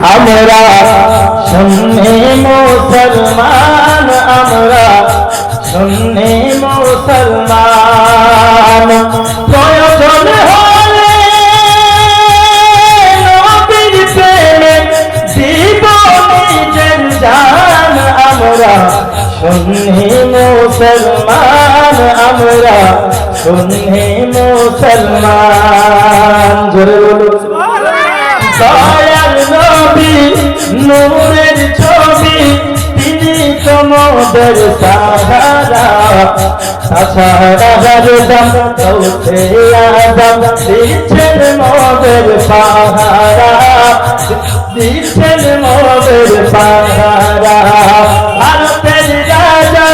আমরা সুন্নি মুসলমান আমরা সুন্নি মুসলমান। প্রয়োজন হলে নবীর প্রেমে দিব নিজের জান। আমরা সুন্নি মুসলমান আমরা সুন্নি মুসলমান। জোরে বলুন। দয়াল নবী নূরের ছবি, তিনি তোমাদের সাহারা। তাছাড়া হরদম কৌশে আদম, দিচ্ছেন মোদের পাহারা। দিচ্ছেন মোদের পাহারা। ভারতের রাজা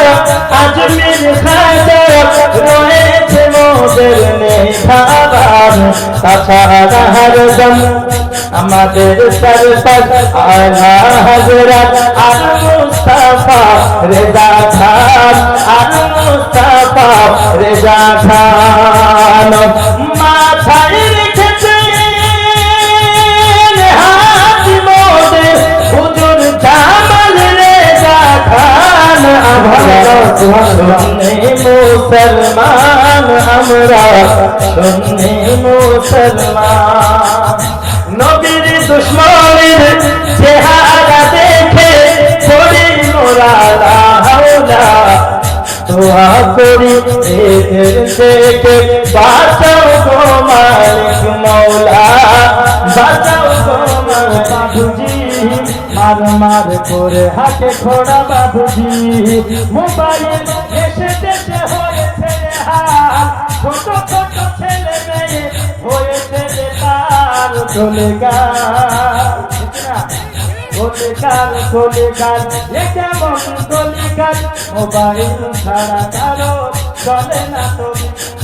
আমাদের সরপত আলা হযরত আর মুস্তাফা রেজা খান আর মুস্তাফা রেজা খান। মাথায় রেখেছেন হাতি মোদের হুজুর জামাল রেজা খান। মুসলমান, আমরা মুসলমান। দুশ্মনের চেহারা দেখে করি মোরা হাওলা দোয়া করি থেকে বাঁচাও গো মালিক মৌলা, বাঁচাও গো মার মার করে হাতে খোড়া বাবুজি। মোবাইল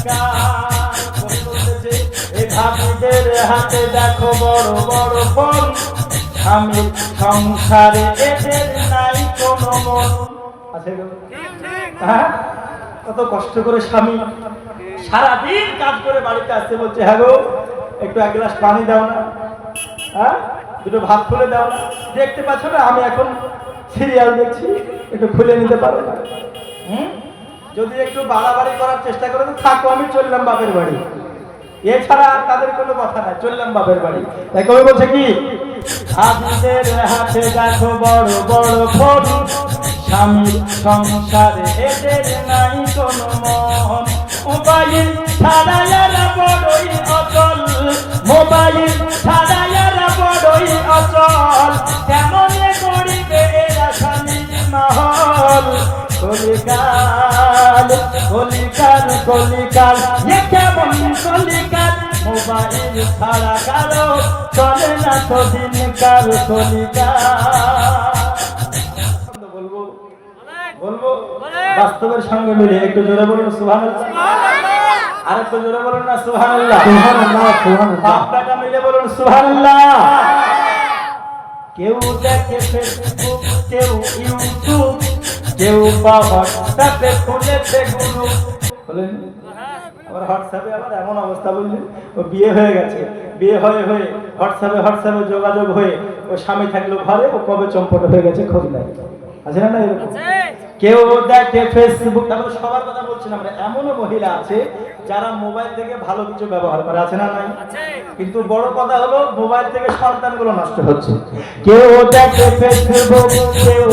না হাতে দেখো বড় বড় ফোন আমি সংসারে নাই মন হ্যাঁ কত কষ্ট করে স্বামী সারাদিন কাজ করে বাড়িতে আসতে বলছে হ্যাঁ গো একটু এক গ্লাস পানি দাও না। হ্যাঁ? দুটো ভাত খুলে দাও না। দেখতে পাচ্ছ না, আমি এখন সিরিয়াল দেখছি, একটু খুলে নিতে পারো হুম? যদি একটু বাড়াবাড়ি করার চেষ্টা করে, তো থাকো, আমি চললাম বাপের বাড়ি। এছাড়া আর তাদের কোনো কথা নাই, চললাম বাপের বাড়ি। তাই কবি বলছে কি? হাতের হাতে দেখো বড় বড় ফোন। স্বামী সংসারে এদের নাই কোনো মন। বড়ই অচল মোবাইল ছাড়াইয়ারা বড়ই অচল। কেমনে করিবে মহল? কলিকাল কলিকাল কলিকাল এ কেমন কলিকাল? মোবাইল ছাড়া কারও চলে না তো দিনকাল কলিকাল। বলব বলব বাস্তবের সঙ্গে মিলে একটু জোরে বলুন সুহান আর একটু জোরে বলুন না মিলে বলুন কেউ দেখে ফেসবুক কেউ ইউটিউব কেউ বা হোয়াটসঅ্যাপে খুলেছে গুরু বলেন আবার হোয়াটসঅ্যাপে আবার এমন অবস্থা বুঝলি ও বিয়ে হয়ে গেছে। বিয়ে হয়ে হয়ে হোয়াটসঅ্যাপে হোয়াটসঅ্যাপে যোগাযোগ হয়ে ও স্বামী থাকল ঘরে ও কবে চম্পট হয়ে গেছে খোঁজ নাই আছে না না এরকম? কেউ দেখে ফেসবুক তারপরে সবার কথা বলছি না আমরা এমনও মহিলা আছে যারা মোবাইল থেকে ভালো কিছু ব্যবহার করে আছে না নাই? কিন্তু বড় কথা হলো মোবাইল থেকে সন্তানগুলো নষ্ট হচ্ছে। কেউ দেখে ফেসবুক কেউ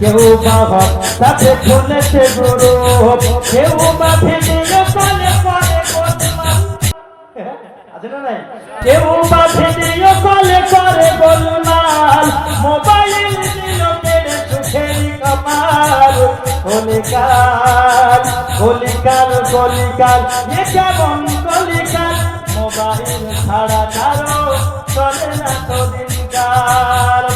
কেউ বা হোয়াটসঅ্যাপে খুলেছে গুরু কেউ বা ভিডিও কলে করে আছে না নাই? কেউ বা ভিডিও কলে করে গোলমাল কলিকাল কলিকাল এ কেমন কলিকাল? মোবাইল ছাড়া কারও চলে না তো দিনকাল